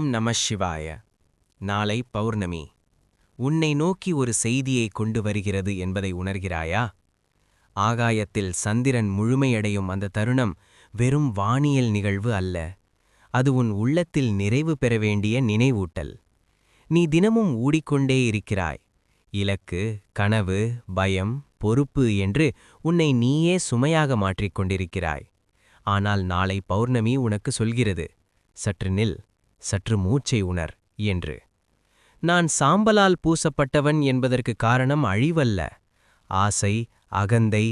ஓம் நம சிவாய. நாளை பௌர்ணமி. உன்னை நோக்கி ஒரு செய்தியை கொண்டு வருகிறது என்பதை உணர்கிறாயா? ஆகாயத்தில் சந்திரன் முழுமையடையும் அந்த தருணம் வெறும் வானியல் நிகழ்வு அல்ல. அது உன் உள்ளத்தில் நிறைவு பெற வேண்டிய நினைவூட்டல். நீ தினமும் ஊடிக்கொண்டே இருக்கிறாய். இலக்கு கனவு பயம் பொறுப்பு என்று உன்னை நீயே சுமையாக மாற்றிக்கொண்டிருக்கிறாய் ஆனால் நாளை பௌர்ணமி உனக்கு சொல்கிறது. சற்று நில். சற்று மூச்சை உணர் என்று. நான் சாம்பலால் பூசப்பட்டவன் என்பதற்கு காரணம் அழிவல்ல. ஆசை அகந்தை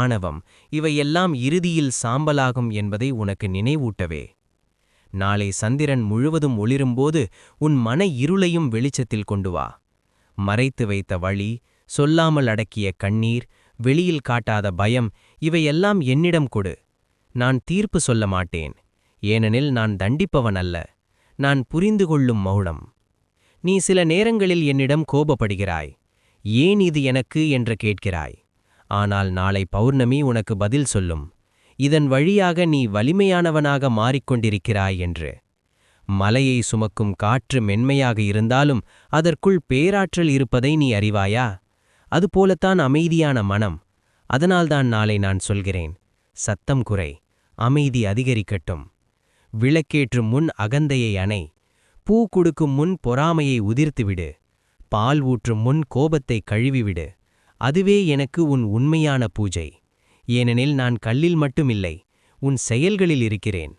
ஆணவம் இவையெல்லாம் இறுதியில் சாம்பலாகும் என்பதை உனக்கு நினைவூட்டவே. நாளை சந்திரன் முழுவதும் ஒளிரும்போது உன் மன இருளையும் வெளிச்சத்தில் கொண்டு வா. மறைத்து வைத்த வழி சொல்லாமல் அடக்கிய கண்ணீர் வெளியில் காட்டாத பயம் இவையெல்லாம் என்னிடம் கொடு. நான் தீர்ப்பு சொல்ல மாட்டேன். ஏனெனில் நான் தண்டிப்பவன் அல்ல. நான் புரிந்து கொள்ளும் மௌனம். நீ சில நேரங்களில் என்னிடம் கோபப்படுகிறாய். ஏன் இது எனக்கு என்று கேட்கிறாய். ஆனால் நாளை பௌர்ணமி உனக்கு பதில் சொல்லும். இதன் வழியாக நீ வலிமையானவனாக மாறிக்கொண்டிருக்கிறாய் என்று. மலையை சுமக்கும் காற்று மென்மையாக இருந்தாலும் அதற்குள் பேராற்றல் இருப்பதை நீ அறிவாயா? அதுபோலத்தான் அமைதியான மனம். அதனால்தான் நாளை நான் சொல்கிறேன். சத்தம் குறை. அமைதி அதிகரிக்கட்டும். விளக்கேற்றும் முன் அகந்தையை அணை. பூ கொடுக்கும் முன் பொறாமையை உதிர்த்துவிடு பால் ஊற்றும் முன் கோபத்தை கழுவிவிடு அதுவே எனக்கு உன் உண்மையான பூஜை. ஏனெனில் நான் கல்லில் மட்டுமில்லை உன் செயல்களில் இருக்கிறேன்.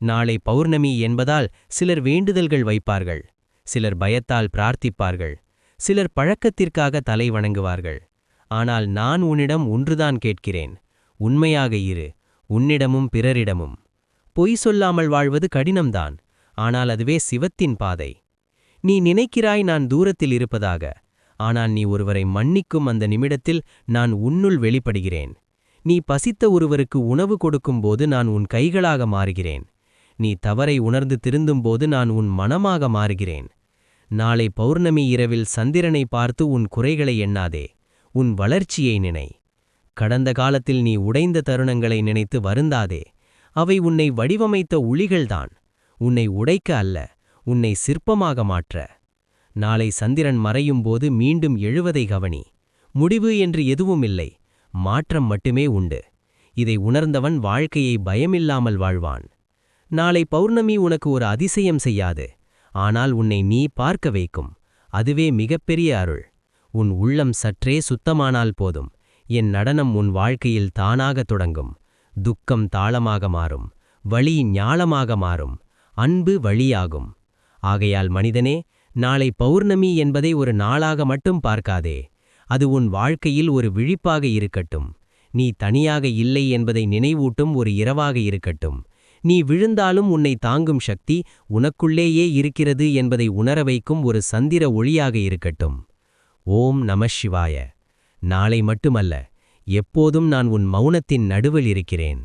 நாளை பௌர்ணமி என்பதால் சிலர் வேண்டுதல்கள் வைப்பார்கள் சிலர் பயத்தால் பிரார்த்திப்பார்கள் சிலர் பழக்கத்திற்காக தலை வணங்குவார்கள். ஆனால் நான் உன்னிடம் ஒன்றுதான் கேட்கிறேன். உண்மையாக இரு உன்னிடமும் பிறரிடமும். பொய் சொல்லாமல் வாழ்வது கடினம்தான். ஆனால் அதுவே சிவத்தின் பாதை. நீ நினைக்கிறாய் நான் தூரத்தில் இருப்பதாக. ஆனால் நீ ஒருவரை மன்னிக்கும் அந்த நிமிடத்தில் நான் உன்னுள் வெளிப்படுகிறேன். நீ பசித்த ஒருவருக்கு உணவு கொடுக்கும்போது நான் உன் கைகளாக மாறுகிறேன். நீ தவறை உணர்ந்து திருந்தும்போது நான் உன் மனமாக மாறுகிறேன். நாளை பௌர்ணமி இரவில் சந்திரனை பார்த்து உன் குறைகளை எண்ணாதே. உன் வளர்ச்சியை நினை. கடந்த காலத்தில் நீ உடைந்த தருணங்களை நினைத்து வருந்தாதே. அவை உன்னை வடிவமைத்த உளிகள்தான். உன்னை உடைக்க அல்ல உன்னை சிற்பமாக மாற்ற. நாளை சந்திரன் மறையும் போது மீண்டும் எழுவதை கவனி. முடிவு என்று எதுவும் இல்லை மாற்றம் மட்டுமே உண்டு. இதை உணர்ந்தவன் வாழ்க்கையை பயமில்லாமல் வாழ்வான். நாளை பௌர்ணமி உனக்கு ஒரு அதிசயம் செய்யாது ஆனால் உன்னை நீ பார்க்க வைக்கும். அதுவே மிகப்பெரிய அருள். உன் உள்ளம் சற்றே சுத்தமானால் போதும். என் நடனம் உன் வாழ்க்கையில் தானாக தொடங்கும். துக்கம் தாளமாக மாறும் வழி ஞாலமாக மாறும் அன்பு வழியாகும். ஆகையால் மனிதனே நாளை பௌர்ணமி என்பதை ஒரு நாளாக மட்டும் பார்க்காதே அது உன் வாழ்க்கையில் ஒரு விழிப்பாக இருக்கட்டும். நீ தனியாக இல்லை என்பதை நினைவூட்டும் ஒரு இரவாக இருக்கட்டும். நீ விழுந்தாலும் உன்னை தாங்கும் சக்தி உனக்குள்ளேயே இருக்கிறது என்பதை உணர வைக்கும் ஒரு சந்திர ஒளியாக இருக்கட்டும். ஓம் நம சிவாய. நாளை மட்டுமல்ல. எப்போதும் நான் உன் மௌனத்தின் நடுவில் இருக்கிறேன்.